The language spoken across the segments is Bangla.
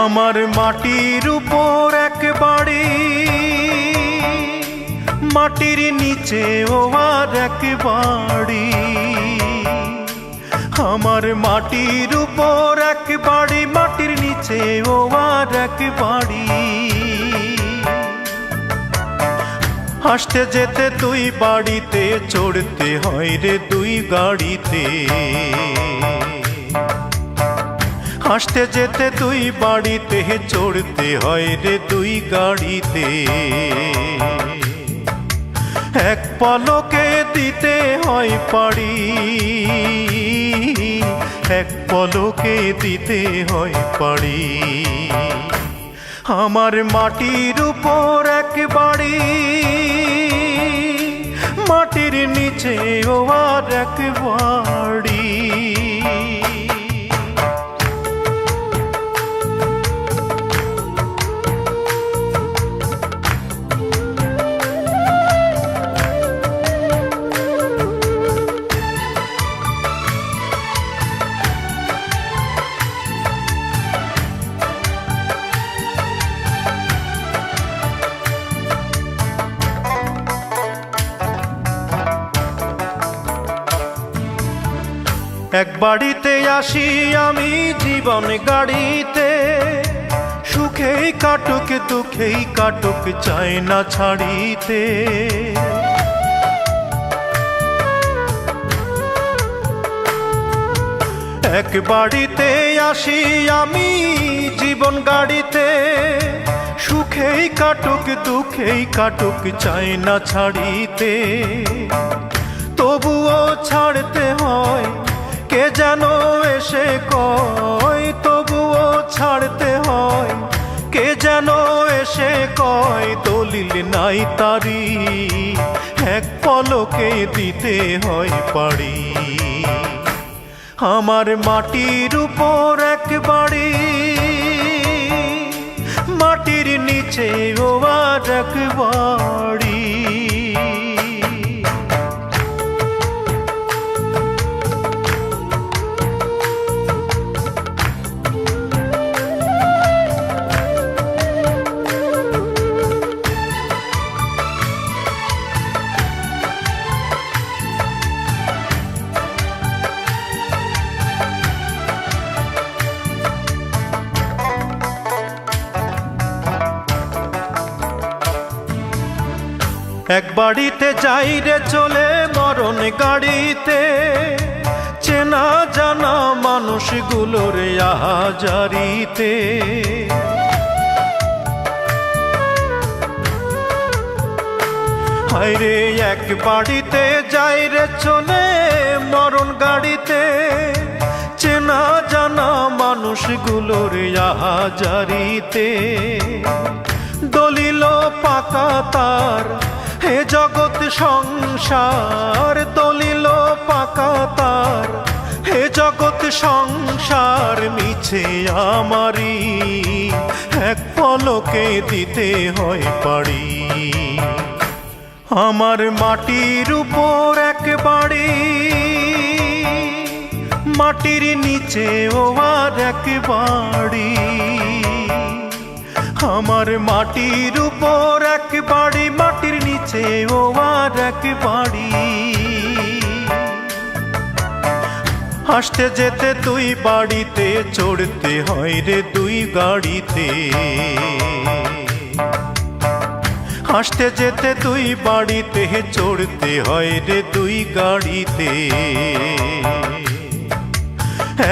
আমার মাটির উপর এক বাড়ি মাটির নিচে ও আর এক বাড়ি আমার মাটির উপর এক বাড়ি মাটির নিচে ও আর এক বাড়ি হাসতে যেতে তুই বাড়িতে, চড়তে হয় রে দুই গাড়িতে। হাসতে যেতে তুই বাড়িতে, চড়তে হয় রে দুই গাড়িতে। এক পলকে দিতে হয় পাড়ি, এক পলকে দিতে হয় পাড়ি। আমার মাটির উপর এক বাড়ি, মাটির নিচে ও আর এক বাড়ি। এক বাড়িতে আসি আমি জীবন গাড়িতে। সুখেই কাটুক, দুঃখেই কাটুক, চাই না ছাড়িতে। এক বাড়িতে আসি আমি জীবন গাড়িতে। সুখেই কাটুক, দুঃখেই কাটুক, চাই না ছাড়িতে। তবুও ছাড়তে হয় কে যেন এসে কয়, তবুও ছাড়তে হয়। কে যেন এসে কয়, দলিল নাই তারি। এক পলকে দিতে হয় পারি আমার মাটির উপর এক বাড়ি। মাটির নিচে ও আর এক বাড়ি। এক বাড়িতে যাই রে চলে মরণ গাড়িতে। চেনা জানা মানুষগুলোর আহাজারিতে। হায়রে এক বাড়িতে যাই রে চলে মরণ গাড়িতে। চেনা জানা মানুষগুলোর আহাজারিতে। দলিল পাকা তার জগৎ সংসার দলিল পাকা তার। হে জগৎ সংসার মিছে আমারি এক পলকে দিতে হয় পারি। আমার মাটির উপর এক বাড়ি, মাটির নিচে ও আর এক বাড়ি। আমার মাটির উপর এক বাড়ি মাটির নিচে ও এক বাড়ি হাসতে যেতে তুই বাড়িতে, চড়তে হয় রে দুই গাড়িতে। হাসতে যেতে তুই বাড়িতে, চড়তে হয় রে দুই গাড়িতে।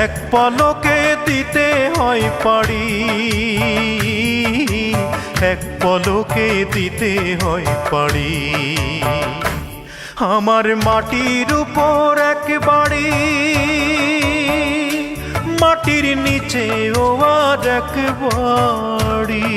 এক পলকে দিতে হয় পারি। এক পলকে দিতে হয় পারি। আমার মাটির উপর এক বাড়ি। মাটির নিচে ও আর এক বাড়ি।